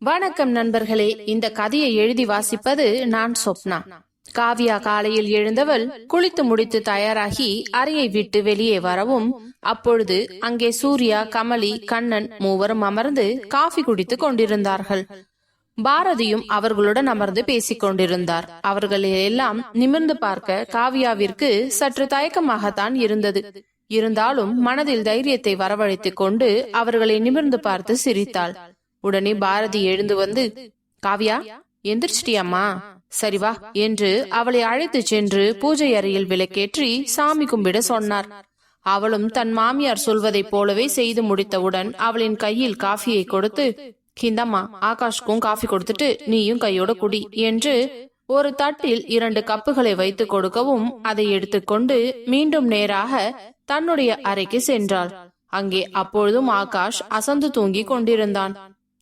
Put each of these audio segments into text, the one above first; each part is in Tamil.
வணக்கம் நண்பர்களே இந்த கதையை எழுதி வாசிப்பது நான் சொப்னா. காவியா காலையில் எழுந்தவள் குளித்து முடித்து தயாராகி அறையை விட்டு வெளியே வரவும் அப்பொழுது அங்கே சூர்யா கமலி கண்ணன் மூவரும் அமர்ந்து காஃபி குடித்து கொண்டிருந்தார்கள். பாரதியும் அவர்களுடன் அமர்ந்து பேசிக் கொண்டிருந்தார். அவர்கள் எல்லாம் நிமிர்ந்து பார்க்க காவியாவிற்கு சற்று தயக்கமாகத்தான் இருந்தது. இருந்தாலும் மனதில் தைரியத்தை வரவழைத்துக் கொண்டு அவர்களை நிமிர்ந்து பார்த்து சிரித்தாள். உடனே பாரதி எழுந்து வந்து காவ்யா எந்திரிச்சிட்டியாம்மா? சரி வா என்று அவளை அழைத்து சென்று பூஜை அறையில் விளக்கேற்றி சாமி கும்பிட சொன்னார். அவளும் தன் மாமியார் சொல்வதைப் போலவே செய்து முடித்தவுடன் அவளின் கையில் காஃபியை கொடுத்து கிந்தம்மா ஆகாஷ்க்கும் காஃபி கொடுத்துட்டு நீயும் கையோட குடி என்று ஒரு தட்டில் இரண்டு கப்புகளை வைத்து கொடுக்கவும் அதை எடுத்துக்கொண்டு மீண்டும் நேராக தன்னுடைய அறைக்கு சென்றாள். அங்கே அப்பொழுதும் ஆகாஷ் அசந்து தூங்கிக் கொண்டிருந்தான்.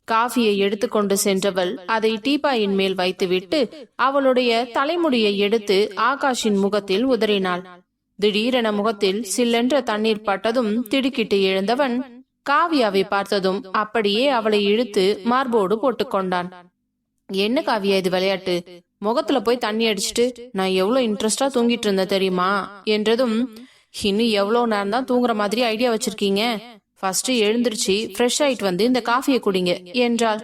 காஃபியை எடுத்துக்கொண்டு சென்றவள் அதை டீபாயின் மேல் வைத்துவிட்டு அவளுடைய தலைமுடியை எடுத்து ஆகாஷின் முகத்தில் உதறினாள். திடீரென முகத்தில் சில்லென்ற தண்ணீர் பட்டதும் திடுக்கிட்டு எழுந்தவன் காவியாவை பார்த்ததும் அப்படியே அவளை இழுத்து மார்போடு போட்டுக்கொண்டான் என்ன காவியா இது விளையாட்டு? முகத்துல போய் தண்ணி அடிச்சிட்டு நான் எவ்வளவு இன்ட்ரெஸ்டா தூங்கிட்டு இருந்தேன் தெரியுமா? என்றதும் இன்னும் எவ்வளவு நேரம் தான் தூங்குற மாதிரி ஐடியா வச்சிருக்கீங்க? ஃபர்ஸ்ட் எழுந்திருச்சு ஃப்ரெஷ் ஆயிட்டு வந்து இந்த காஃபியை குடிங்க என்றாள்.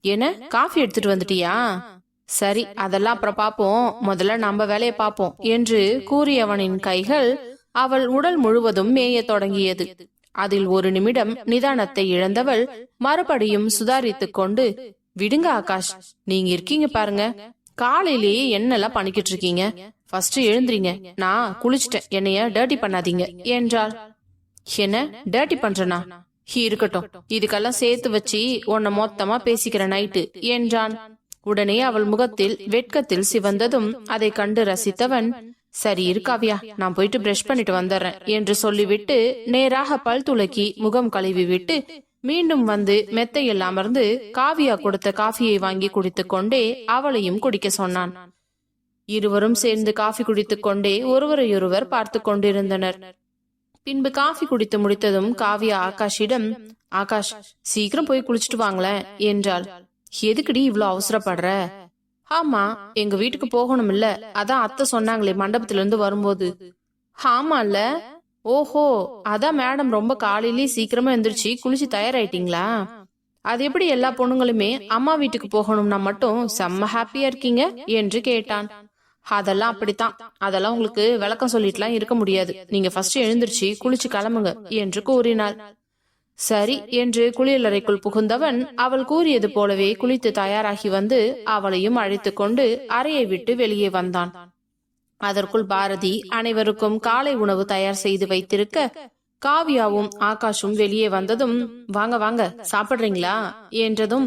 என்ன காஃபி எடுத்துட்டு வந்துட்டியா? சரி அதெல்லாம் அப்புறம் பாப்போம். முதல்ல நம்ம வேலையை பாப்போம் என்று கூறியவனின் கைகள் அவள் உடல் முழுவதும் மேயத் தொடங்கியது. அதில் ஒரு நிமிடம் நிதானத்தை இழந்தவள் மறுபடியும் சுதாரித்து கொண்டு விடுங்க ஆகாஷ் நீங்க இருக்கீங்க பாருங்க. காலையிலேயே என்னெல்லாம் பண்ணிக்கிட்டு இருக்கீங்க? ஃபர்ஸ்ட் எழுந்துறீங்க நான் குளிச்சிட்டேன். என்னைய டர்ட்டி பண்ணாதீங்க என்றாள். என்ன? டர்ட்டி பண்றனா? இருக்கட்டும். இதுக்கெல்லாம் சேர்த்து வச்சு உன்னை மொத்தமா பேசிக்கிற நைட்டு என்றான். உடனே அவள் முகத்தில் வெட்கத்தில் சிவந்ததும் அதை கண்டு ரசித்தவன் சரி இருக்காவியா நான் போயிட்டு பிரஷ் பண்ணிட்டு வந்துடுறேன் என்று சொல்லிவிட்டு நேராக பல் துளக்கி முகம் கழுவி விட்டு மீண்டும் வந்து மெத்தையில் அமர்ந்து காவியா கொடுத்த காஃபியை வாங்கி குடித்துக் கொண்டே அவளையும் குடிக்க சொன்னான். இருவரும் சேர்ந்து காஃபி குடித்துக் கொண்டே ஒருவரையொருவர் பார்த்து கொண்டிருந்தனர். பின்பு காஃபி குடித்து முடித்ததும் காவியா ஆகாஷிடம் ஆகாஷ் சீக்கிரம் போய் குளிச்சுட்டு வாங்களேன் என்றாள். எதுக்குடி இவ்ளோ அவசரப்படுற? ஆமா எங்க வீட்டுக்கு போகணும் இல்ல அதான் அத்தை சொன்னாங்களே மண்டபத்துல இருந்து வரும்போது. ஆமா இல்ல ஓஹோ அதான் மேடம் ரொம்ப காலையிலேயே சீக்கிரமா எந்திரிச்சு குளிச்சு தயாராயிட்டீங்களா? அது எப்படி எல்லா பொண்ணுங்களுமே அம்மா வீட்டுக்கு போகணும்னா மட்டும் செம்ம ஹாப்பியா இருக்கீங்க? என்று கேட்டான். அதெல்லாம் அப்படித்தான். அதெல்லாம் உங்களுக்கு விளக்கம் சொல்லிட்டுலாம் இருக்க முடியாது. நீங்க ஃபர்ஸ்ட் எழுந்திருச்சு குளிச்சு கிளம்புங்க என்று கூறினாள். சரி என்று குளியலறைக்குள் புகுந்தவன் அவள் கூறியது போலவே குளித்து தயாராகி வந்து அவளையும் அழைத்து கொண்டு அறையை விட்டு வெளியே வந்தான். அதற்குள் பாரதி அனைவருக்கும் காலை உணவு தயார் செய்து வைத்திருக்க காவியாவும் ஆகாஷும் வெளியே வந்ததும் வாங்க வாங்க சாப்பிடுறீங்களா? என்றதும்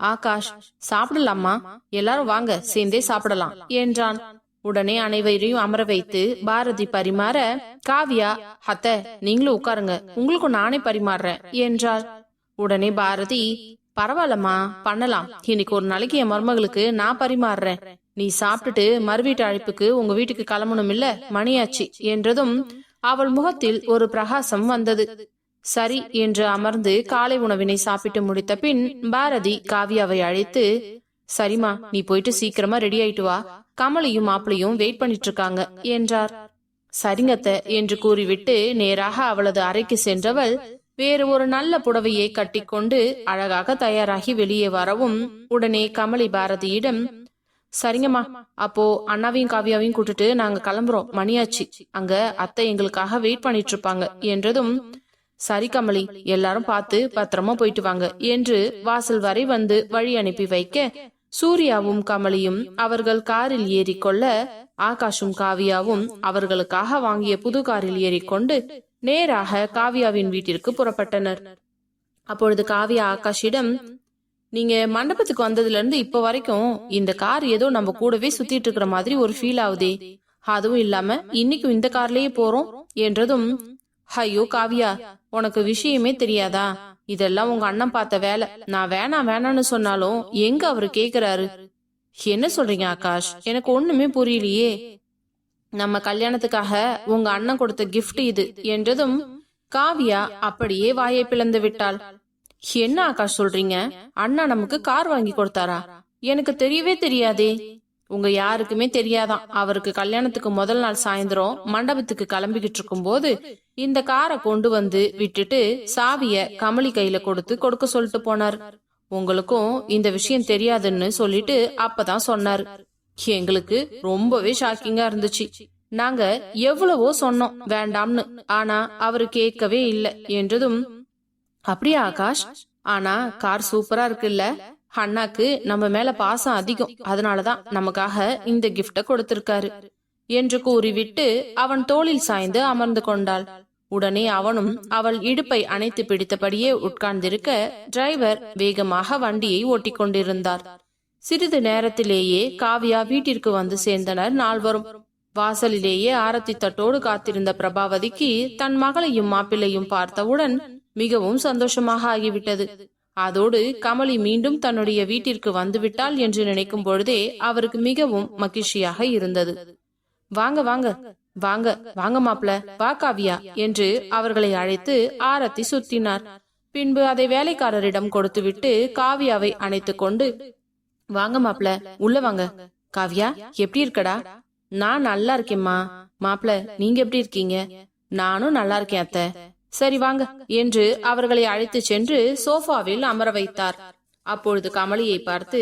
ஆகாஷ் சாப்பிடலாமா? எல்லாரும் வாங்க சேர்ந்தே சாப்பிடலாம் என்றான். உடனே அனைவரையும் அமர வைத்து பாரதி பரிமாற காவியா அத்த நீங்களும் உட்காருங்க உங்களுக்கும் நானே பரிமாறுறேன் என்றாள். உடனே பாரதி பரவாயில்லம்மா பண்ணலாம். இன்னைக்கு ஒரு நாளைக்கு என் மருமகளுக்கு நான் பரிமாறுறேன். நீ சாப்பிட்டுட்டு மறுவீட்டு அழைப்புக்கு உங்க வீட்டுக்கு கிளம்பணும் இல்ல மணியாச்சு என்றதும் அவள் முகத்தில் ஒரு பிரகாசம் வந்தது. சரி என்று அமர்ந்து காலை உணவினை சாப்பிட்டு முடித்த பின் பாரதி காவியாவை அழைத்து சரிம்மா நீ போயிட்டு சீக்கிரமா ரெடி ஆயிட்டு வா. கமலியும் மாப்பிளையும் வெயிட் பண்ணிட்டு இருக்காங்க என்றார் சரிங்கத்த என்று கூறிவிட்டு நேராக அவளது அறைக்கு சென்றவள் வேறு ஒரு நல்ல புடவையை கட்டிக்கொண்டு அழகாக தயாராகி வெளியே வரவும் உடனே கமலி பாரதியிடம் சரிங்கம்மா அப்போ அண்ணாவையும் காவியாவையும் கூட்டிட்டு நாங்க கிளம்புறோம். மணியாச்சு. அங்க அத்தை எங்களுக்காக வெயிட் பண்ணிட்டு இருப்பாங்க என்றதும் சரி கமலி எல்லாரும் பார்த்து பத்திரமா போயிட்டு வாங்க என்று வாசல் வரை வந்து வழி அனுப்பி வைக்க சூர்யாவும் கமலியும் அவர்கள் காரில் ஏறிக்கொள்ள ஆகாஷும் காவியாவும் அவர்களுக்காக வாங்கிய புது காரில் ஏறிக்கொண்டு நேராக காவியாவின் வீட்டிற்கு புறப்பட்டனர். அப்பொழுது காவியா ஆகாஷிடம் நீங்க மண்டபத்துக்கு வந்ததுல இருந்து இப்ப வரைக்கும் இந்த கார் ஏதோ நம்ம கூடவே சுத்திட்டு இருக்கிற மாதிரி ஒரு ஃபீல் ஆகுதே அதுவும் இல்லாம இன்னைக்கும் இந்த கார்லயே போறோம் என்றதும் ஐயோ காவியா உனக்கு விஷயமே தெரியாதா? இதெல்லாம் உங்க அண்ணன் பார்த்த வேலை. நான் வேணாம் வேணாம்னு சொன்னாலும் எங்க அவரு கேக்குறாரு? என்ன சொல்றீங்க ஆகாஷ்? எனக்கு ஒண்ணுமே புரியலையே. நம்ம கல்யாணத்துக்காக உங்க அண்ணன் கொடுத்த கிஃப்ட் இது என்றதும் காவியா அப்படியே வாயை பிளந்து விட்டாள். என்ன ஆகாஷ் சொல்றீங்க? அண்ணா நமக்கு கார் வாங்கி கொடுத்தாரா? எனக்கு தெரியவே தெரியாதே. உங்க யாருக்குமே தெரியாதான். அவருக்கு கல்யாணத்துக்கு முதல் நாள் சாயந்தரம் மண்டபத்துக்கு கிளம்பிக்கிட்டு இருக்கும்போது இந்த காரை கொண்டு வந்து விட்டுட்டு சாவிய கமலி கையில கொடுத்து கொடுக்க சொல்லிட்டு போனார். உங்களுக்கும் இந்த விஷயம் தெரியாதுன்னு சொல்லிட்டு அப்பதான் சொன்னார். எங்களுக்கு ரொம்பவே ஷாக்கிங்கா இருந்துச்சு. நாங்க எவ்வளவோ சொன்னோம் வேண்டாம்னு. ஆனா அவரு கேட்கவே இல்ல என்றதும் அப்படியா ஆகாஷ்? ஆனா கார் சூப்பரா இருக்குல்ல? அண்ணாக்கு நம்ம மேல பாசம் அதிகம். அதனாலதான் நமக்காக இந்த கிஃப்ட கொடுத்திருக்காரு. என்று கூறிவிட்டு அவன் தோளில் சாய்ந்து அமர்ந்து கொண்டாள். உடனே அவனும் அவள் இடுப்பை அணைத்து பிடித்தபடியே உட்கார்ந்திருக்க டிரைவர் வேகமாக வண்டியை ஓட்டிக் கொண்டிருந்தார். சிறிது நேரத்திலேயே காவியா வீட்டிற்கு வந்து சேர்ந்தனர் நால்வரும். வாசலிலேயே ஆரத்தி தட்டோடு காத்திருந்த பிரபாவதிக்கு தன் மகளையும் மாப்பிள்ளையும் பார்த்தவுடன் மிகவும் சந்தோஷமாக ஆகிவிட்டது. அதோடு கமலி மீண்டும் தன்னுடைய வீட்டிற்கு வந்துவிட்டாள் என்று நினைக்கும் பொழுதே அவருக்கு மிகவும் மகிழ்ச்சியாக இருந்தது. வாங்க வாங்க வாங்க வாங்க மாப்ள வா காவியா என்று அவர்களை அழைத்து ஆரத்தி சுத்தினார். பின்பு அதை வேலைக்காரரிடம் கொடுத்துவிட்டு காவியாவை அணைத்து கொண்டு வாங்க மாப்ள உள்ள வாங்க. காவியா எப்படி இருக்கடா? நான் நல்லா இருக்கேம்மா. மாப்ள நீங்க எப்படி இருக்கீங்க? நானும் நல்லா இருக்கேன் அத்தை. சரி வாங்க என்று அவர்களை அழைத்து சென்று சோஃபாவில் அமர வைத்தார். அப்பொழுது கமலியை பார்த்து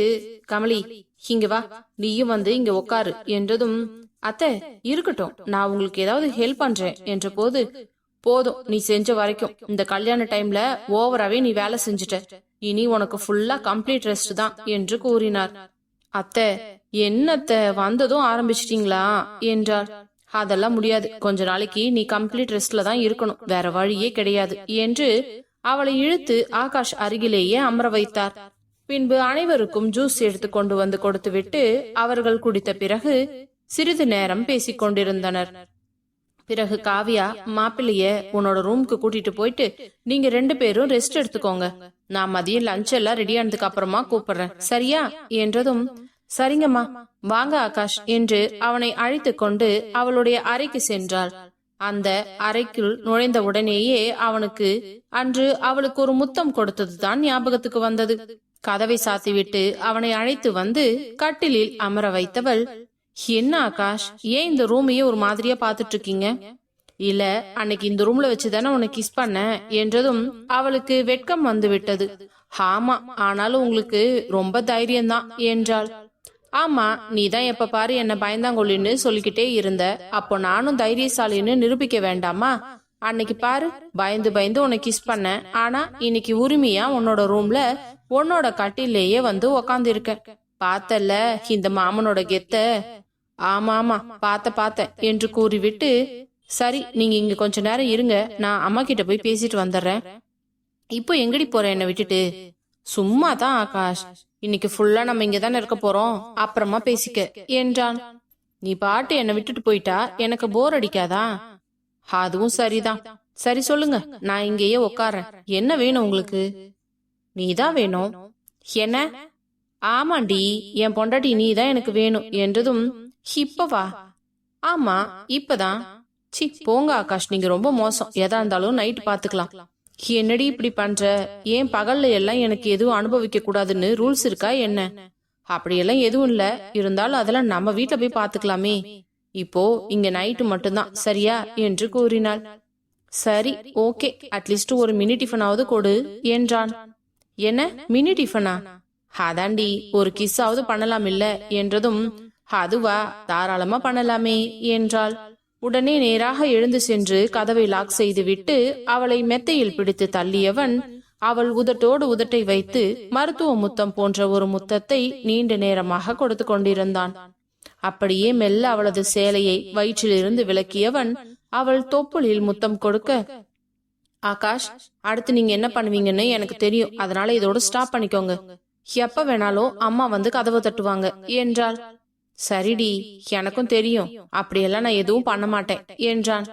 கமலி இங்க வா நீயும் வந்து இங்க உட்காரு என்றதும் அத்தை இருக்கட்டும் நான் உங்களுக்கு ஏதாவது ஹெல்ப் பண்றேன் என்ற போது போதும் நீ செஞ்ச வரைக்கும். இந்த கல்யாண டைம்ல ஓவராவே நீ வேலை செஞ்சுட்ட. இனி உனக்கு ஃபுல்லா கம்ப்ளீட் ரெஸ்ட் தான் என்று கூறினார். அத்தை என்னத்த வந்ததும் ஆரம்பிச்சிட்டீங்களா? என்றார். அதெல்லாம் முடியாது. கொஞ்ச நாளைக்கு நீ கம்ப்ளீட் ரெஸ்ட்ல தான் இருக்கணும். வேற வழியே கிடையாது. என்று அவளை இழுத்து ஆகாஷ் அருகிலேயே அமர வைத்தார். பின்பு அனைவருக்கும் ஜூஸ் எடுத்து கொண்டு வந்து கொடுத்துவிட்டு அவர்கள் குடித்த பிறகு சிறிது நேரம் பேசிக் கொண்டிருந்தனர். பிறகு காவியா மாப்பிள்ளைய உன்னோட ரூம்க்கு கூட்டிட்டு போயிட்டு நீங்க ரெண்டு பேரும் ரெஸ்ட் எடுத்துக்கோங்க. நான் மதியம் லஞ்ச் எல்லாம் ரெடி ஆனதுக்கு அப்புறமா கூப்பிடுறேன். சரியா? என்றதும் சரிங்கம்மா வாங்க ஆகாஷ் என்று அவனை அழைத்து கொண்டு அவளுடைய அறைக்கு சென்றாள். அந்த அறைக்குள் நுழைந்த உடனேயே அவனுக்கு அன்று அவளுக்கு ஒரு முத்தம் கொடுத்ததுதான் ஞாபகத்துக்கு வந்தது. கதவை சாத்திவிட்டு அவனை அழைத்து வந்து கட்டிலில் அமர வைத்தவள் என்ன ஆகாஷ் ஏன் இந்த ரூமையே ஒரு மாதிரியா பாத்துட்டு இருக்கீங்க இல்ல அன்னைக்கு இந்த ரூம்ல வச்சுதானே உன்னை கிஸ் பண்ண என்றதும் அவளுக்கு வெட்கம் வந்து விட்டது ஆமா ஆனாலும் உங்களுக்கு ரொம்ப தைரியம்தான் என்றாள். ஆமா நீ தான் எப்ப பாரு என்ன பயந்தாங்கொல்லின்னு சொல்லிக்கிட்டே இருந்த. அப்போ நானும் தைரியசாலின்னு நிரூபிக்க வேண்டாமா? அன்னைக்கு பாரு பயந்து பயந்து உன்னை கிஸ் பண்ண ஆனா இன்னைக்கு உரிமையா உன்னோட ரூம்ல உன்னோட கட்டிலேயே வந்து உக்காந்து இருக்கேன் பார்த்தல்ல இந்த மாமனோட கெத்த. ஆமா ஆமா பார்த்த பார்த்த என்று கூறிவிட்டு சரி நீங்க இங்க கொஞ்ச நேரம் இருங்க நான் அம்மா கிட்ட போய் பேசிட்டு வந்துடுறேன். இப்போ எங்கடி போற என்னை விட்டுட்டு? சும்மா தான் ஆகாஷ். இன்னைக்கு ஃபுல்லா நம்ம இங்க தானே இருக்க போறோம். அப்புறமா பேசிக்க. என்றான். நீ பாட்டு என்னை விட்டுட்டு போயிட்டா? எனக்கு போர் அடிக்காதா? அதுவும் சரிதான். சரி சொல்லுங்க. நான் இங்கேயே உட்காரேன் என்ன வேணும் உங்களுக்கு? நீதான் வேணும். என்ன? ஆமாண்டி என் பொண்டாட்டி நீ தான் எனக்கு வேணும் என்றதும் இப்பவா ஆமா இப்பதான். சி போங்க ஆகாஷ். நீங்க ரொம்ப மோசம். எதா இருந்தாலும் நைட் பாத்துக்கலாம். என்னடி இப்படி பண்ற? ஏன் பகல்ல எல்லாம் எனக்கு எதுவும் அனுபவிக்க கூடாதுன்னு ரூல்ஸ் இருக்கா என்ன? அப்படியெல்லாம் எதுவும் இல்ல. இருந்தாலும் அதெல்லாம் நம்ம வீட்டுல போய் பாத்துக்கலாமே. இப்போ இங்க நைட்டு மட்டும்தான். சரியா? என்று கூறினாள். சரி ஓகே. அட்லீஸ்ட் ஒரு மினி டிஃபனாவது கொடு என்றான். என்ன? மினி டிஃபனா? அதாண்டி ஒரு கிஸ்ஸாவது பண்ணலாம் இல்ல. என்றதும் அதுவா? தாராளமா பண்ணலாமே என்றாள். உடனே நேராக எழுந்து சென்று கதவை லாக் செய்துவிட்டு அவளை மெத்தையில் பிடித்து தள்ளியவன் அவள் உதட்டோடு உதட்டை வைத்து மருத்துவ முத்தம் போன்ற ஒரு முத்தத்தை நீண்ட நேரமாக கொடுத்து கொண்டிருந்தான். அப்படியே மெல்ல அவளது சேலையை வயிற்றிலிருந்து விலக்கியவன் அவள் தொப்புளில் முத்தம் கொடுக்க ஆகாஷ் அடுத்து நீங்க என்ன பண்ணுவீங்கன்னு எனக்கு தெரியும். அதனால இதோட ஸ்டாப் பண்ணிக்கோங்க. எப்ப வேணாலும் அம்மா வந்து கதவை தட்டுவாங்க என்றாள். சரிடி எனக்கும் தெரியும். அப்படியெல்லாம் நான் எதுவும் பண்ண மாட்டேன் என்றான்.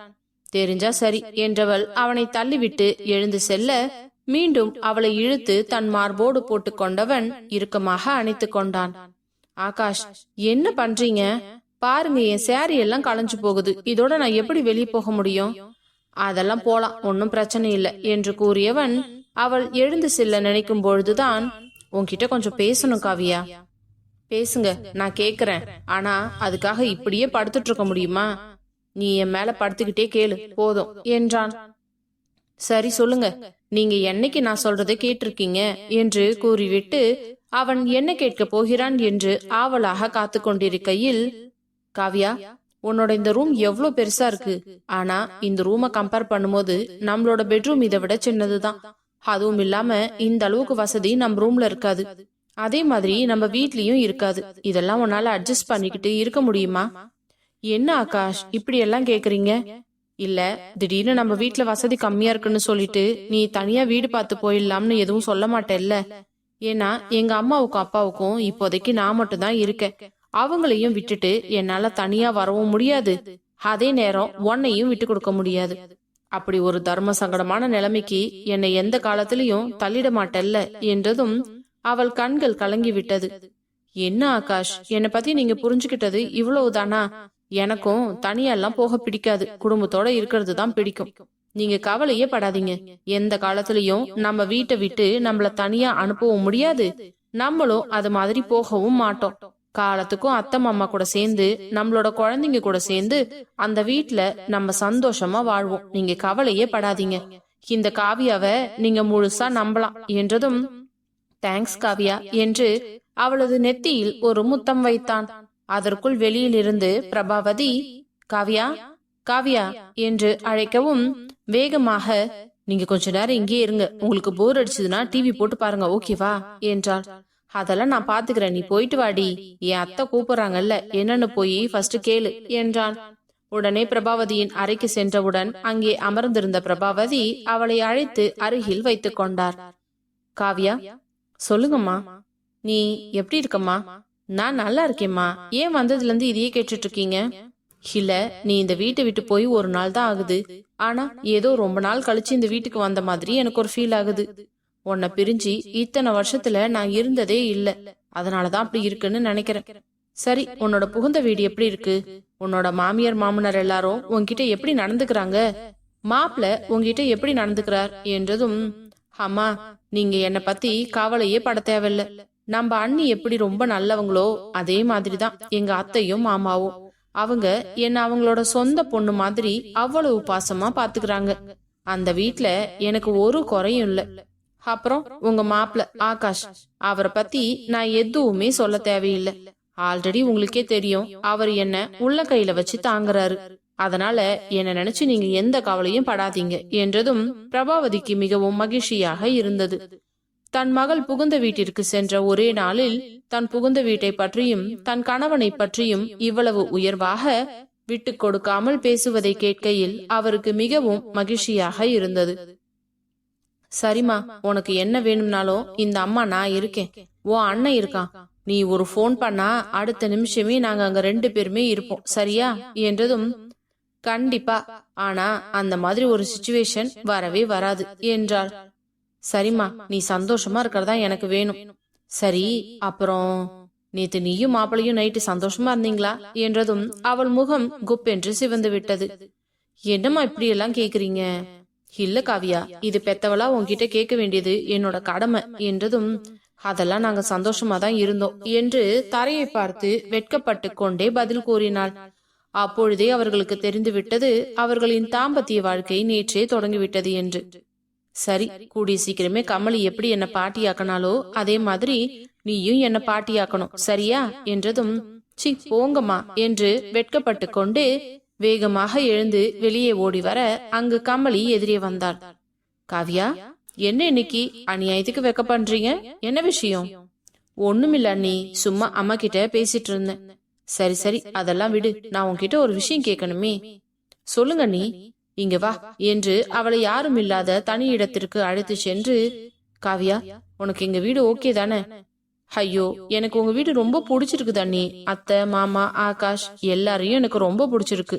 தெரிஞ்சா சரி என்றவள் அவனை தள்ளிவிட்டு எழுந்து செல்ல மீண்டும் அவளை இழுத்து தன் மார்போடு போட்டு கொண்டவன் இறுக்கமாக அணைத்துக் கொண்டான். ஆகாஷ் என்ன பண்றீங்க? பாருங்க என் சேரி எல்லாம் களைஞ்சு போகுது. இதோட நான் எப்படி வெளியே போக முடியும்? அதெல்லாம் போலாம் ஒன்னும் பிரச்சனை இல்லை என்று கூறியவன் அவள் எழுந்து செல்ல நினைக்கும் பொழுதுதான் உன்கிட்ட கொஞ்சம் பேசணும் காவியா. பேசுங்க நான் கேக்குறேன். ஆனா அதுக்காக இப்படியே படுத்துட்டு இருக்க முடியுமா? நீ என் மேல படுத்துக்கிட்டே கேளு போதும் என்றான். சரி சொல்லுங்க. நீங்க என்னைக்கு நான் சொல்றதை கேட்டிருக்கீங்க? என்று கூறிவிட்டு அவன் என்ன கேட்க போகிறான் என்று ஆவலாக காத்து கொண்டிருக்கையில் காவ்யா உன்னோட இந்த ரூம் எவ்வளோ பெருசா இருக்கு. ஆனா இந்த ரூமை கம்பேர் பண்ணும்போது நம்மளோட பெட்ரூம் இதை விட சின்னதுதான். அதுவும் இல்லாம இந்த அளவுக்கு வசதி நம்ம ரூம்ல இருக்காது. அதே மாதிரி நம்ம வீட்லயும் இருக்காது. இதெல்லாம் உன்னால அட்ஜஸ்ட் பண்ணிக்கிட்டு இருக்க முடியுமா? என்ன ஆகாஷ் இப்படி எல்லாம் கேக்குறீங்க? இல்ல திடீர்னு நம்ம வீட்டுல வசதி கம்மியா இருக்குன்னு சொல்லிட்டு நீ தனியா வீடு பார்த்து போயிடலாம்னு எதுவும் சொல்ல மாட்டேல்ல? ஏன்னா எங்க அம்மாவுக்கும் அப்பாவுக்கும் இப்போதைக்கு நான் மட்டும் தான் இருக்கேன். அவங்களையும் விட்டுட்டு என்னால தனியா வரவும் முடியாது. அதே நேரம் உன்னையும் விட்டு கொடுக்க முடியாது. அப்படி ஒரு தர்ம சங்கடமான நிலைமைக்கு என்னை எந்த காலத்திலயும் தள்ளிட மாட்டல்ல? என்றதும் அவள் கண்கள் கலங்கி விட்டது என்ன ஆகாஷ் என்னை பத்தி நீங்க புரிஞ்சுக்கிட்டது இவ்வளவுதானா? எனக்கும் தனியெல்லாம் போக பிடிக்காது. குடும்பத்தோட இருக்கிறது தான் பிடிக்கும். நீங்க கவலையே படாதீங்க. எந்த காலத்திலயும் நம்ம வீட்டை விட்டு நம்மள தனியா அனுப்பவும் முடியாது. நம்மளும் அது மாதிரி போகவும் மாட்டோம். காலத்துக்கும் அத்தை மாமா கூட சேர்ந்து நம்மளோட குழந்தைங்க கூட சேர்ந்து அந்த வீட்டுல நம்ம சந்தோஷமா வாழ்வோம். நீங்க கவலையே படாதீங்க. இந்த காவியாவை நீங்க முழுசா நம்பலாம். என்றதும் தேங்க்ஸ் காவியா என்று அவளது நெத்தியில் ஒரு முத்தம் வைத்தான். அதற்குள் வெளியிலிருந்து பிரபாவதி காவியா காவியா என்று அழைக்கவும் வேகமாக நீங்க கொஞ்ச நேரம் இங்கே இருங்க. உங்களுக்கு போர் அடிச்சதுன்னா டிவி போட்டு பாருங்க ஓகேவா என்றாள். அதெல்லாம் நான் பாத்துக்கிறேன். நீ போயிட்டு வாடி. என் அத்தை கூப்பிடுறாங்கல்ல. என்னன்னு போய் ஃபர்ஸ்ட் கேளு என்றான். உடனே பிரபாவதியின் அறைக்கு சென்றவுடன் அங்கே அமர்ந்திருந்த பிரபாவதி அவளை அழைத்து அருகில் வைத்துக் கொண்டார். காவியா சொல்லுங்கம்மா. நீ எப்படி இருக்கம்மா? நான் நல்லா இருக்கேம்மா. ஏன் வந்ததுல இருந்து இதையே கேட்டுட்டு இருக்கீங்க இல்ல நீ இந்த வீட்டை விட்டு போய் ஒரு நாள் தான் ஆகுது. ஆனா ஏதோ ரொம்ப நாள் கழிச்சு இந்த வீட்டுக்கு வந்த மாதிரி எனக்கு ஒரு ஃபீல் ஆகுது. உன்னை பிரிஞ்சு இத்தனை வருஷத்துல நான் இருந்ததே இல்ல. அதனாலதான் அப்படி இருக்குன்னு நினைக்கிறேன். சரி உன்னோட புகுந்த வீடு எப்படி இருக்கு? உன்னோட மாமியார் மாமனார் எல்லாரும் உன்கிட்ட எப்படி நடந்துக்கிறாங்க? மாப்பிள உன்கிட்ட எப்படி நடந்துக்கிறார் என்றதும் அம்மா நீங்க என்ன பத்தி கவலையே பட தேவையில்ல. நம்ம அண்ணி எப்படி ரொம்ப நல்லவங்களோ அதே மாதிரிதான் எங்க அத்தையும் மாமாவும். அவங்க என்ன அவங்களோட சொந்த பொண்ணு மாதிரி அவ்வளவு பாசமா பாத்துக்கிறாங்க. அந்த வீட்ல எனக்கு ஒரு குறையும் இல்ல. அப்புறம் உங்க மாப்பிள்ள ஆகாஷ் அவரை பத்தி நான் எதுவுமே சொல்ல தேவையில்லை. ஆல்ரெடி உங்களுக்கே தெரியும் அவர் என்ன உள்ள கையில வச்சு தாங்குறாரு. அதனால என்ன நினைச்சு நீங்க எந்த கவலையும் படாதீங்க என்றதும் பிரபாவதிக்கு மிகவும் மகிழ்ச்சியாக இருந்தது. தன் மகள் புகுந்த வீட்டிற்கு சென்ற ஒரே நாளில் தன் புகுந்த வீட்டை பற்றியும் தன் கணவனை பற்றியும் இவ்வளவு உயர்வாக விட்டு கொடுக்காமல் பேசுவதை கேட்கையில் அவருக்கு மிகவும் மகிழ்ச்சியாக இருந்தது. சரிம்மா உனக்கு என்ன வேணும்னாலும் இந்த அம்மா நான் இருக்கேன். ஓ அண்ணன் இருக்கான். நீ ஒரு போன் பண்ணா அடுத்த நிமிஷமே நாங்க அங்க ரெண்டு பேருமே இருப்போம். சரியா? என்றதும் கண்டிப்பா. ஆனா அந்த மாதிரி ஒரு சுச்சுவேஷன் வரவே வராது என்றாள். சரிம்மா நீ சந்தோஷமா இருக்கிறதா எனக்கு வேணும். சரி அப்புறம் நேத்து நீயும் மாப்பிளையும் நைட்டு சந்தோஷமா இருந்தீங்களா என்றதும் அவள் முகம் குப்பென்று சிவந்து விட்டது. என்னம்மா இப்படி எல்லாம் கேக்குறீங்க? இல்ல காவியா இது பெத்தவளா உன்கிட்ட கேட்க வேண்டியது என்னோட கடமை என்றதும் அதெல்லாம் நாங்க சந்தோஷமா தான் இருந்தோம் என்று தரையை பார்த்து வெட்கப்பட்டு கொண்டே பதில் கூறினாள். அப்பொழுதே அவர்களுக்கு தெரிந்துவிட்டது அவர்களின் தாம்பத்திய வாழ்க்கை நேற்றே தொடங்கிவிட்டது என்று. சரி கூடிய சீக்கிரமே கமலி எப்படி என்ன பாட்டியாக்கினாலோ அதே மாதிரி நீயும் என்ன பாட்டியாக்கணும் சரியா? என்றதும் சி போங்கம்மா என்று வெட்கப்பட்டு கொண்டு வேகமாக எழுந்து வெளியே ஓடி வர அங்கு கமலி எதிரே வந்தாள். காவியா என்ன இன்னைக்கு? அநியாயத்துக்கு வெக்க பண்றீங்க? என்ன விஷயம்? ஒண்ணுமில்ல அண்ணி சும்மா அம்மா கிட்ட பேசிட்டு இருந்தேன். சரி சரி அதெல்லாம் விடு. நான் உன்கிட்ட ஒரு விஷயம் கேட்கணுமே. சொல்லுங்க நீ. இங்க வா. என்று அவளை யாரும் இல்லாத தனி இடத்திற்கு அழைத்து சென்று காவியா உனக்கு எங்க வீடு ஓகே தானே? ஐயோ எனக்கு உங்க வீடு ரொம்ப பிடிச்சிருக்கு தண்ணி அத்தை மாமா ஆகாஷ் எல்லாரையும் எனக்கு ரொம்ப பிடிச்சிருக்கு.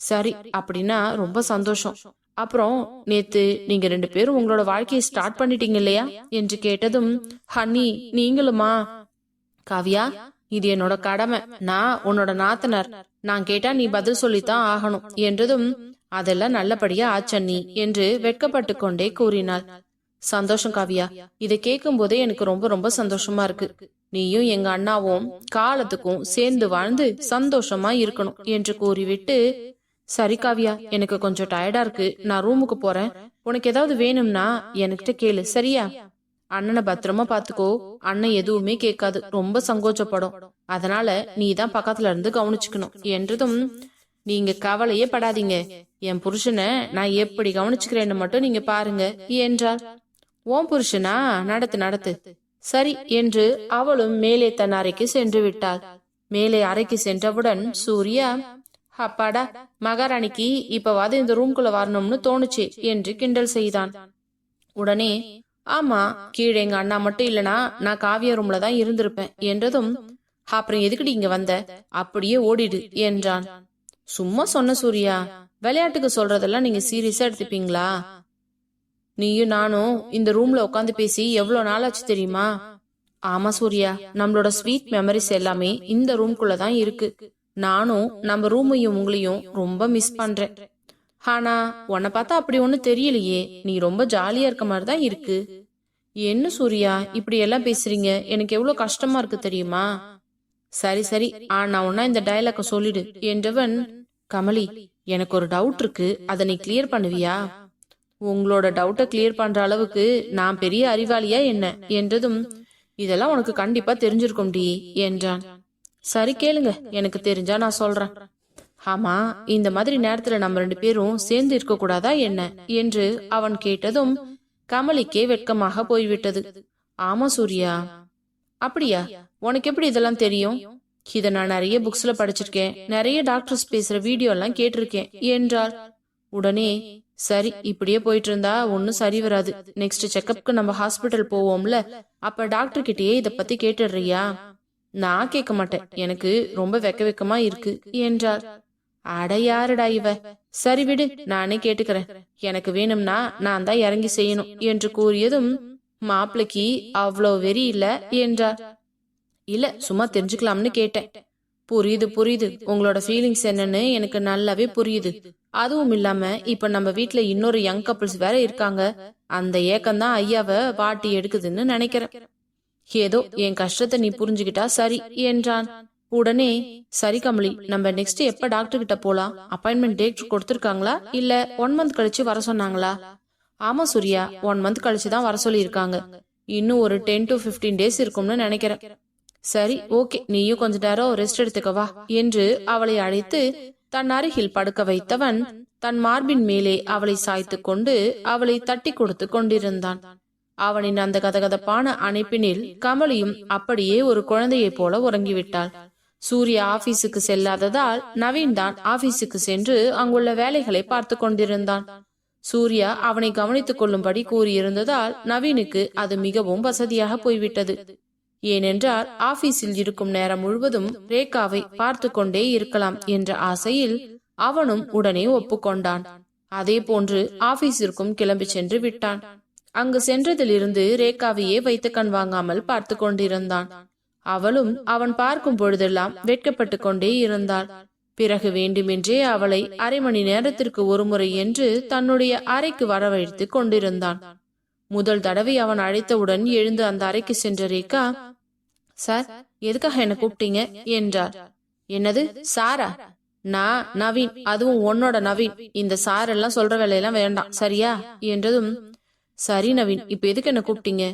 சரி அப்படின்னா ரொம்ப சந்தோஷம். அப்புறம் நேத்து நீங்க ரெண்டு பேரும் உங்களோட வாழ்க்கையை ஸ்டார்ட் பண்ணிட்டீங்க இல்லையா? என்று கேட்டதும் ஹன்னி நீங்களுமா? காவியா இது என்னோட கடமை. நான் உன்னோட நாத்தனார். நான் கேட்டா நீ பதில் சொல்லித்தான் ஆகணும். என்றதும் அதெல்லாம் நல்லபடியா ஆச்சன்னி என்று வெட்கப்பட்டு கொண்டே கூறினாள். சந்தோஷம் காவியா. இதை கேட்கும் போதே எனக்கு ரொம்ப ரொம்ப சந்தோஷமா இருக்கு. நீயும் எங்க அண்ணாவும் காலத்துக்கும் சேர்ந்து வாழ்ந்து சந்தோஷமா இருக்கணும் என்று கூறிவிட்டு சரி காவியா. எனக்கு கொஞ்சம் டயர்டா இருக்கு. நான் ரூமுக்கு போறேன். உனக்கு ஏதாவது வேணும்னா என்கிட்ட கேளு. சரியா? அண்ணனை பத்திரமா பாத்துக்கோ. அண்ணன் எதுவுமே கேட்காது. ரொம்ப சங்கோச்சப்படும். அதனால நீ தான் பக்கத்துல இருந்து கவனிச்சுக்கணும். என்றதும் நீங்க கவலையே படாதீங்க. என் புருஷனை நான் எப்படி கவனிச்சுக்கிறேன்னு மட்டும் நீங்க பாருங்க என்றார். ஓம் புருஷனா? நடத்து நடத்து. சரி என்று அவளும் மேலே தன் அறைக்கு சென்று விட்டாள். மேலே அறைக்கு சென்றவுடன் சூர்யா அப்பாடா மகாராணிக்கு இப்பவாது இந்த ரூம்குள்ள வரணும்னு தோணுச்சு என்று கிண்டல் செய்தான். உடனே ஆமா கீழே எங்க அண்ணா மட்டும் இல்லனா நான் காவிய ரூம்ல தான் இருந்திருப்பேன் என்றதும் அப்புறம் எதுக்குடி இங்க வந்த? அப்படியே ஓடிடு என்றான். சும்மா சொன்ன சூர்யா விளையாட்டுக்கு சொல்றதெல்லாம் நீங்க சீரியஸா எடுத்துப்பீங்களா? நீயும் நானும் இந்த ரூம்ல உட்காந்து பேசி எவ்வளவு நாள் ஆச்சு தெரியுமா? ஆமா சூர்யா நம்மளோட ஸ்வீட் மெமரிஸ் எல்லாமே இந்த ரூம்குள்ள தான் இருக்கு. நானும் நம்ம ரூமையும் உங்களையும் ரொம்ப மிஸ் பண்றேன். ஆனா உன்னை பார்த்தா அப்படி ஒன்றும் தெரியலையே. நீ ரொம்ப ஜாலியா இருக்க மாதிரி தான் இருக்கு. என்ன சூர்யா இப்படி எல்லாம் பேசுறீங்க? எனக்கு எவ்வளவு கஷ்டமா இருக்கு தெரியுமா? சரி சரி. ஆனா உன்னா இந்த டயலாக சொல்லிடு. என்றவன் கமலி எனக்கு ஒரு டவுட் இருக்கு. அதை நீ கிளியர் பண்ணுவியா? உங்களோட டவுட்டை கிளியர் பண்ற அளவுக்கு நான் பெரிய அறிவாளியா என்ன? என்றதும் இதெல்லாம் உனக்கு கண்டிப்பா தெரிஞ்சிருக்கும் டி என்றான். சரி கேளுங்க. எனக்கு தெரிஞ்சா நான் சொல்றேன். ஆமா இந்த மாதிரி நேரத்துல நம்ம ரெண்டு பேரும் சேர்ந்து இருக்க கூடாதா என்ன? என்று அவன் கேட்டதும் கமலிக்கே வெட்கமாக போய்விட்டது. ஆமா சூர்யா. அப்படியா? உனக்கு எப்படி இதெல்லாம் தெரியும்? இத நான் நிறைய புக்ஸ்ல படிச்சிருக்கேன். நிறைய டாக்டர்ஸ் பேசுற வீடியோ எல்லாம் கேட்டிருக்கேன் என்றார் உடனே சரி இப்படியே போயிட்டு இருந்தா ஒன்னும் சரி வராது. நெக்ஸ்ட் செக்கப்க்கு நம்ம ஹாஸ்பிட்டல் போவோம்ல. அப்ப டாக்டர் கிட்டயே இத பத்தி கேட்டுடுறியா? நான் கேட்க மாட்டேன். எனக்கு ரொம்ப வெக்க வெக்கமா இருக்கு என்றார் அடையாருடா இவ. சரி விடு நானே கேட்டுக்கிறேன். எனக்கு வேணும்னா நான் தான் இறங்கி செய்யணும் என்று கூறியதும் மாப்பிளைக்கு அவ்வளோ வெறி இல்ல என்றார். இல்ல சும்மா தெரிஞ்சுக்கலாம்னு கேட்டேன். புரியுது புரியுது. உங்களோட ஃபீலிங்ஸ் என்னன்னு எனக்கு நல்லாவே புரியுது. அதுவும் இல்லாம இப்ப நம்ம வீட்ல இன்னொரு யங் கப்பிள்ஸ் வேற இருக்காங்க. அந்த ஏக்கம் தான் ஐயாவை பாட்டி எடுக்குதுன்னு நினைக்கிறேன். ஏதோ என் கஷ்டத்தை நீ புரிஞ்சுகிட்டா சரி என்றான். உடனே சரி கமலி நம்ம நெக்ஸ்ட் எப்ப டாக்டர் கிட்ட போலாம்? அப்பாயின்மெண்ட் டேட் கொடுத்திருக்காங்களா? இல்ல ஒன் மந்த் கழிச்சு வர சொன்னாங்களா? ஆமா சூர்யா. ஒன் மந்த் கழிச்சு தான் வர சொல்லி இருக்காங்க இன்னும் ஒரு டென் டு 15 டேஸ் இருக்கும்னு நினைக்கிறேன். சரி ஓகே நீயும் கொஞ்ச நேரம் ரெஸ்ட் எடுத்துக்க வா என்று அவளை அழைத்து தன் அருகில் படுக்க வைத்தவன் தன் மார்பின் மேலே அவளை சாய்த்து கொண்டு அவளை தட்டி கொடுத்து கொண்டிருந்தான். அவனின் அந்த கதகதப்பான அணைப்பினில் கமலியும் அப்படியே ஒரு குழந்தையைப் போல உறங்கிவிட்டாள். சூர்யா ஆபீஸுக்கு செல்லாததால் நவீன் தான் ஆபீஸுக்கு சென்று அங்குள்ள வேலைகளை பார்த்து கொண்டிருந்தான். சூர்யா அவனை கவனித்துக் கொள்ளும்படி கூறியிருந்ததால் நவீனுக்கு அது மிகவும் வசதியாக போய்விட்டது. ஏனென்றால் ஆபீஸில் இருக்கும் நேரம் முழுவதும் ரேகாவை பார்த்து கொண்டே இருக்கலாம் என்ற ஆசையில் அவனும் உடனே ஒப்புக்கொண்டான். அதே போன்று ஆபீஸிற்கும் கிளம்பி சென்று விட்டான். அங்கு சென்றதிலிருந்து ரேகாவையே வைத்து கண் வாங்காமல் பார்த்து கொண்டிருந்தான். அவளும் அவன் பார்க்கும் பொழுதெல்லாம் வெட்கப்பட்டு கொண்டே இருந்தாள். பிறகு வேண்டுமென்றே அவளை அரை மணி நேரத்திற்கு ஒருமுறை என்று தன்னுடைய அறைக்கு வரவழைத்து கொண்டிருந்தான். முதல் தடவை அவன் அழைத்தவுடன் எழுந்து அந்த அறைக்கு சென்ற ரேகா சார் எதுக்காக என்ன கூப்பிட்டீங்க? என்றார் என்னது? சாரா? நான் நவீன். அதுவும் உன்னோட நவீன். இந்த சார் எல்லாம் சொல்ற வேலையெல்லாம் வேண்டாம். சரியா? என்றதும் சரி நவீன். இப்ப எதுக்கு என்ன கூப்பிட்டீங்க?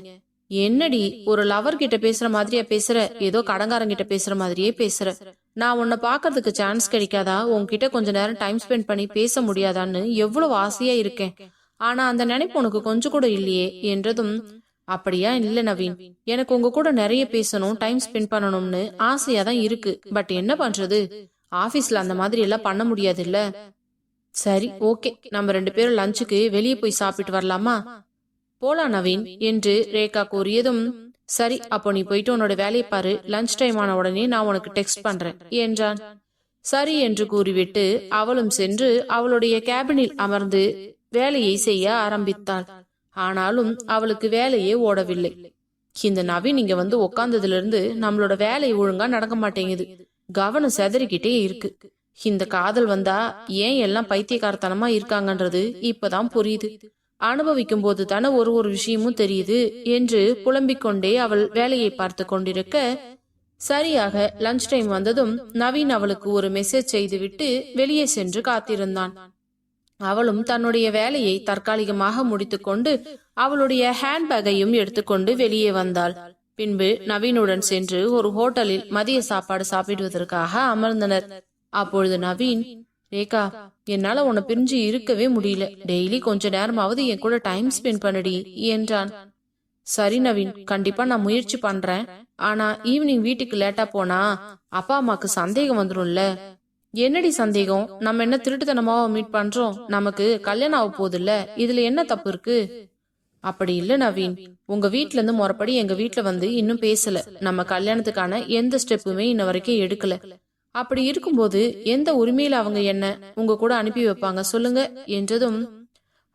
என்னடி ஒரு லவர் கிட்ட பேசுற மாதிரியா பேசுற? ஏதோ கடங்காரங்கிட்ட பேசுற மாதிரியே பேசுற. நான் உன்னை பாக்குறதுக்கு சான்ஸ் கிடைக்காதா? உன்கிட்ட கொஞ்ச நேரம் டைம் ஸ்பெண்ட் பண்ணி பேச முடியாதான்னு எவ்வளவு ஆசையா இருக்கேன். ஆனா அந்த நினைப்பு உனக்கு கொஞ்சம் கூட இல்லையே என்றதும் அப்படியா? இல்ல நவீன். எனக்கு உங்க கூட நிறைய பேசணும் டைம் ஸ்பெண்ட் பண்ணணும்னு ஆசையா தான் இருக்கு. பட் என்ன பண்றது? ஆபீஸ்ல அந்த மாதிரி எல்லாம் பண்ண முடியாது இல்ல சரி ஓகே நம்ம ரெண்டு பேரும் லஞ்சுக்கு வெளியே போய் சாப்பிட்டு வரலாமா? போலாம் நவீன் என்று ரேகா கூறியதும் சரி அப்போ நீ போயிட்டு உன்னோட வேலையை பாரு லஞ்ச் டைம் ஆன உடனே நான் உனக்கு டெக்ஸ்ட் பண்றேன் என்றான். சரி என்று கூறிவிட்டு அவளும் சென்று அவளுடைய கேபினில் அமர்ந்து வேலையை செய்ய ஆரம்பித்தாள். ஆனாலும் அவளுக்கு வேலையே ஓடவில்லை. இந்த நவீன் இங்க வந்து உக்காந்ததுல இருந்து நம்மளோட வேலை ஒழுங்கா நடக்க மாட்டேங்குது. கவனம் செதறிக்கிட்டே இருக்கு. இந்த காதல் வந்தா ஏன் எல்லாம் பைத்தியக்காரத்தனமா இருக்காங்கன்றது இப்பதான் புரியுது. அனுபவிக்கும் போது தானே ஒரு ஒரு விஷயமும் தெரியுது என்று புலம்பிக் கொண்டே அவள் வேலையை பார்த்து கொண்டிருக்க சரியாக லஞ்ச் டைம் வந்ததும் நவீன் அவளுக்கு ஒரு மெசேஜ் செய்துவிட்டு வெளியே சென்று காத்திருந்தான். அவளும் தன்னுடைய வேலையை தற்காலிகமாக முடித்துக்கொண்டு அவளுடைய ஹேண்ட்பேக்கையும் எடுத்துக்கொண்டு வெளியே வந்தாள். பின்பு நவீனுடன் சென்று ஒரு ஹோட்டலில் மதிய சாப்பாடு சாப்பிடுவதற்காக அமர்ந்தனர். அப்பொழுது நவீன் ரேகா என்னால உன்னை பிரிஞ்சு இருக்கவே முடியல. டெய்லி கொஞ்ச நேரமாவது என் கூட டைம் ஸ்பெண்ட் பண்ணுடி என்றான். சரி நவீன் கண்டிப்பா நான் முயற்சி பண்றேன். ஆனா ஈவினிங் வீட்டுக்கு லேட்டா போனா அப்பா அம்மாக்கு சந்தேகம் வந்துடும்ல என்னடி சந்தேகம்? நம்ம என்ன திருட்டுத்தனமாவா மீட் பண்றோம்? நமக்கு கல்யாணம் ஆக போகுதுல்ல. இதுல என்ன தப்பு இருக்கு? அப்படி இல்ல நவீன். உங்க வீட்ல இருந்து முறப்படி எங்க வீட்டுல வந்து இன்னும் பேசல. நம்ம கல்யாணத்துக்கான எந்த ஸ்டெப்புமே இன்ன வரைக்கும் எடுக்கல. அப்படி இருக்கும்போது எந்த உரிமையில அவங்க என்ன? உங்க கூட அனுப்பி வைப்பாங்க சொல்லுங்க என்றதும்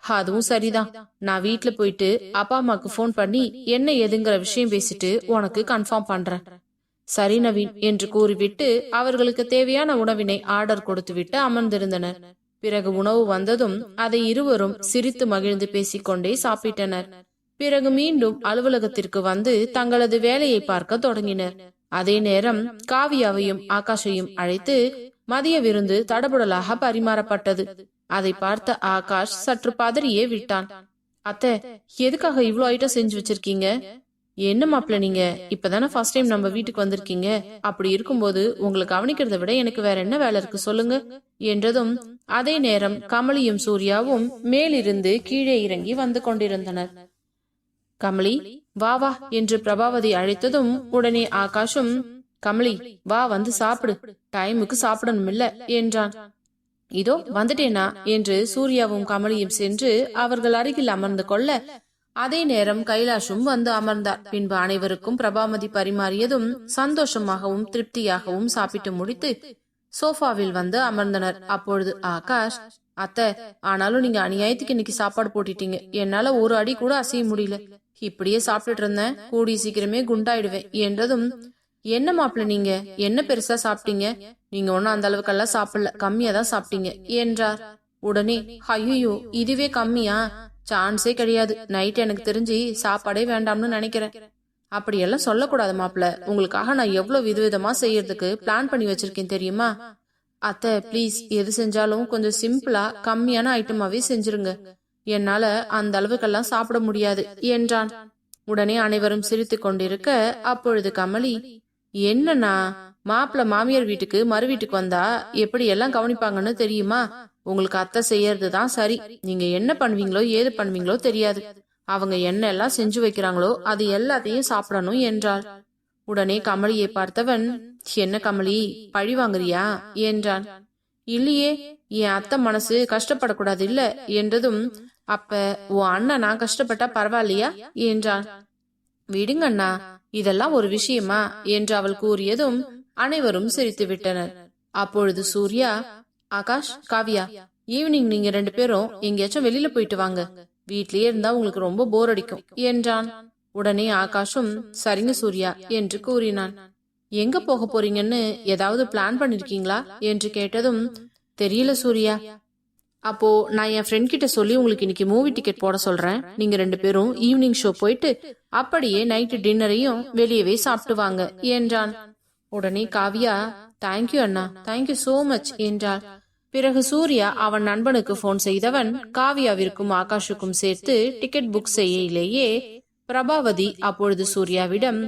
அதுவும் சரிதான். நான் வீட்டுல போயிட்டு அப்பா அம்மாக்கு ஃபோன் பண்ணி என்ன ஏதுங்கிற விஷயம் பேசிட்டு உனக்கு கன்ஃபார்ம் பண்றேன். சரி நவீன் என்று கூறிவிட்டு அவர்களுக்கு தேவையான உணவினை ஆர்டர் கொடுத்துவிட்டு அமர்ந்திருந்தனர். பிறகு உணவு வந்ததும் அதை இருவரும் சிரித்து மகிழ்ந்து பேசிக்கொண்டே சாப்பிட்டனர். பிறகு மீண்டும் அலுவலகத்திற்கு வந்து தங்களது வேலையை பார்க்க தொடங்கினர். அதே நேரம் காவியாவையும் ஆகாஷையும் அழைத்து மதிய விருந்து தடபுடலாக பரிமாறப்பட்டது. அதை பார்த்த ஆகாஷ் சற்று பதறியே விட்டான். அத்தை எதுக்காக இவ்ளோ ஐட்டம் செஞ்சு வச்சிருக்கீங்க? என்ன மாப்பிள்ள நீங்க? இப்பதானே ஃபர்ஸ்ட் டைம் நம்ம வீட்டுக்கு வந்திருக்கீங்க. அப்படி இருக்கும்போது உங்களை கவனிக்கிறதை விட எனக்கு வேற என்ன வேலை இருக்கு சொல்லுங்க என்றதும் அதே நேரம் கமலியும் சூர்யாவும் மேலிருந்து கீழே இறங்கி வந்து கொண்டிருந்தனர். கமலி வா வா என்று பிரபாவதி அழைத்ததும் உடனே ஆகாஷும் கமலி வா வந்து சாப்பிடு. டைமுக்கு சாப்பிடணும் இல்ல என்றான். இதோ வந்துட்டேனா? என்று சூர்யாவும் கமலியும் சென்று அவர்கள் அருகில் அமர்ந்து கொள்ள அதே நேரம் கைலாஷும் வந்து அமர்ந்தார். பின்பு அனைவருக்கும் பிரபாமதி பரிமாறியதும் சந்தோஷமாகவும் திருப்தியாகவும் சாப்பிட்டு முடித்து சோஃபாவில் வந்து அமர்ந்தனர். அப்பொழுது ஆகாஷ் அத்தை ஆனாலும் நீங்க அநியாயத்துக்கு இன்னைக்கு சாப்பாடு போட்டுட்டீங்க. என்னால ஒரு அடி கூட அசைய முடியல. இப்படியே சாப்பிட்டுட்டு இருந்தேன். கூடி சீக்கிரமே குண்டாயிடுவேன். என்றதும் என்ன மாப்பிள்ள நீங்க? என்ன பெருசா சாப்பிட்டீங்க? நீங்க ஒன்னும் அந்த அளவுக்கெல்லாம் சாப்பிடல. கம்மியா தான் சாப்பிட்டீங்க. என்றார். உடனே ஐயோ இதுவே கம்மியா? சான்ஸே கிடையாது. நைட் எனக்கு தெரிஞ்சு சாப்பாடே வேண்டாம்னு நினைக்கிறேன். அப்படியெல்லாம் சொல்லக்கூடாது மாப்பிள்ள உங்களுக்காக நான் எவ்வளவு விதவிதமா செய்யறதுக்கு பிளான் பண்ணி வச்சிருக்கேன் தெரியுமா? அத்தை ப்ளீஸ். எது செஞ்சாலும் கொஞ்சம் சிம்பிளா கம்மியான ஐட்டமாவே செஞ்சிருங்க. என்னால அந்த அளவுக்கெல்லாம் சாப்பிட முடியாது என்றான். உடனே அனைவரும் சிரித்துக் கொண்டிருக்க அப்பொழுது கமலி என்னண்ணா மாப்பிள்ள மாமியார் வீட்டுக்கு மறு வீட்டுக்கு வந்தா எப்படி எல்லாம் கவனிப்பாங்கன்னு தெரியுமா? உங்களுக்கு அத்தை செய்யறது தான் சரி. நீங்க என்ன பண்ணுவீங்களோ ஏது பண்ணுவீங்களோ தெரியாது. அவங்க என்ன எல்லாம் செஞ்சு வைக்கிறாங்களோ அது எல்லாத்தையும் சாப்பிடணும் என்றாள். உடனே கமலியை பார்த்தவன் என்ன கமலி பழி வாங்குறியா? என்றான். இல்லையே என் அத்தை மனசு கஷ்டப்படக்கூடாது இல்ல என்றதும் அப்ப உன் அண்ணன் நான் கஷ்டப்பட்டா பரவாயில்லையா? என்றான். விடுங்கண்ணா இதெல்லாம் ஒரு விஷயமா? என்று அவள் கூறியதும் அனைவரும் சிரித்து விட்டனர் அப்பொழுது சூர்யா ஆகாஷ் காவியா ஈவினிங் நீங்க ரெண்டு பேரும் எங்கேயாச்சும் வெளியில போயிட்டு வாங்க. வீட்லயே இருந்தா உங்களுக்கு ரொம்ப போர் அடிக்கும் என்றான். உடனே ஆகாஷும் சரிங்க சூர்யா என்று கூறினான். எங்க போக போறீங்கன்னு ஏதாவது பிளான் பண்ணிருக்கீங்களா? என்று கேட்டதும் தெரியல சூர்யா அப்போ நான் என் ஃப்ரெண்ட் கிட்ட சொல்லி உங்களுக்கு இன்னைக்கு மூவி டிக்கெட் போட சொல்றேன். நீங்க ரெண்டு பேரும் ஈவினிங் ஷோ போயிட்டு அப்படியே நைட்டு டின்னரையும் வெளியவே சாப்பிட்டு வாங்க என்றான். உடனே காவியா தேங்க்யூ அண்ணா. தேங்க்யூ சோ மச் என்றாள். பிறகு சூர்யா அவன் நண்பனுக்கு போன் செய்தவன் காவியாவிற்கும் ஆகாஷுக்கும் சேர்த்து டிக்கெட் புக் செய்யலேயே. பிரபாவதி அப்பொழுது சூர்யாவிடம்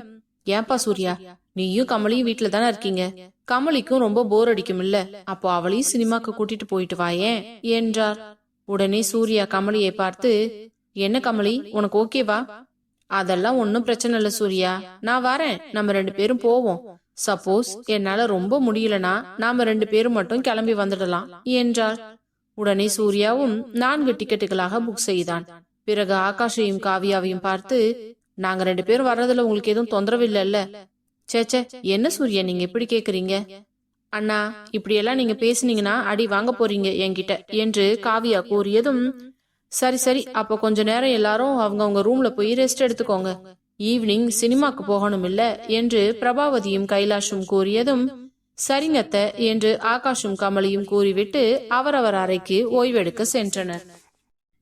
ஏன்பா சூர்யா நீயும் கமலியும் வீட்டுல தானே இருக்கீங்க. கமலிக்கும் ரொம்ப போர் அடிக்கும் இல்ல அப்போ அவளையும் சினிமாக்கு கூட்டிட்டு போயிட்டு வாயேன் என்றார். உடனே சூர்யா கமலியை பார்த்து என்ன கமலி உனக்கு ஓகேவா அதெல்லாம் ஒன்னும் பிரச்சனை இல்ல சூர்யா. நான் வரேன். நம்ம ரெண்டு பேரும் போவோம். சப்போஸ் என்னால ரொம்ப முடியலனா நாம ரெண்டு பேரும் மட்டும் கிளம்பி வந்துடலாம் என்றார். உடனே சூர்யாவும் நான்கு டிக்கெட்டுகளாக புக் செய்தான். பிறகு ஆகாஷையும் காவியாவையும் பார்த்து நாங்க ரெண்டு பேரும் வர்றதுல உங்களுக்கு எதுவும் தொந்தரவு இல்லைல்ல. சேச்சே என்ன சூர்யா நீங்க எப்படி கேக்குறீங்க? அண்ணா இப்படியெல்லாம் நீங்க பேசுனீங்கன்னா அடி வாங்க போறீங்க என்கிட்ட என்று காவியா கூறியதும் சரி சரி அப்ப கொஞ்ச நேரம் எல்லாரும் அவங்க அவங்க ரூம்ல போய் ரெஸ்ட் எடுத்துக்கோங்க. ஈவினிங் சினிமாக்கு போகணும் இல்ல என்று பிரபாவதியும் கைலாஷும் கூறியதும் சரிங்கத்த என்று ஆகாஷும் கமலியும் கூறிவிட்டு அவரவர் அறைக்கு ஓய்வெடுக்க சென்றனர்.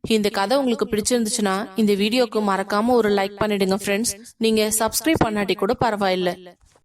இந்த கதை உங்களுக்கு பிடிச்சிருந்துச்சுன்னா இந்த வீடியோக்கு மறக்காம ஒரு லைக் பண்ணிடுங்க ஃப்ரெண்ட்ஸ் நீங்க சப்ஸ்கிரைப் பண்ணாட்டி கூட பரவாயில்ல.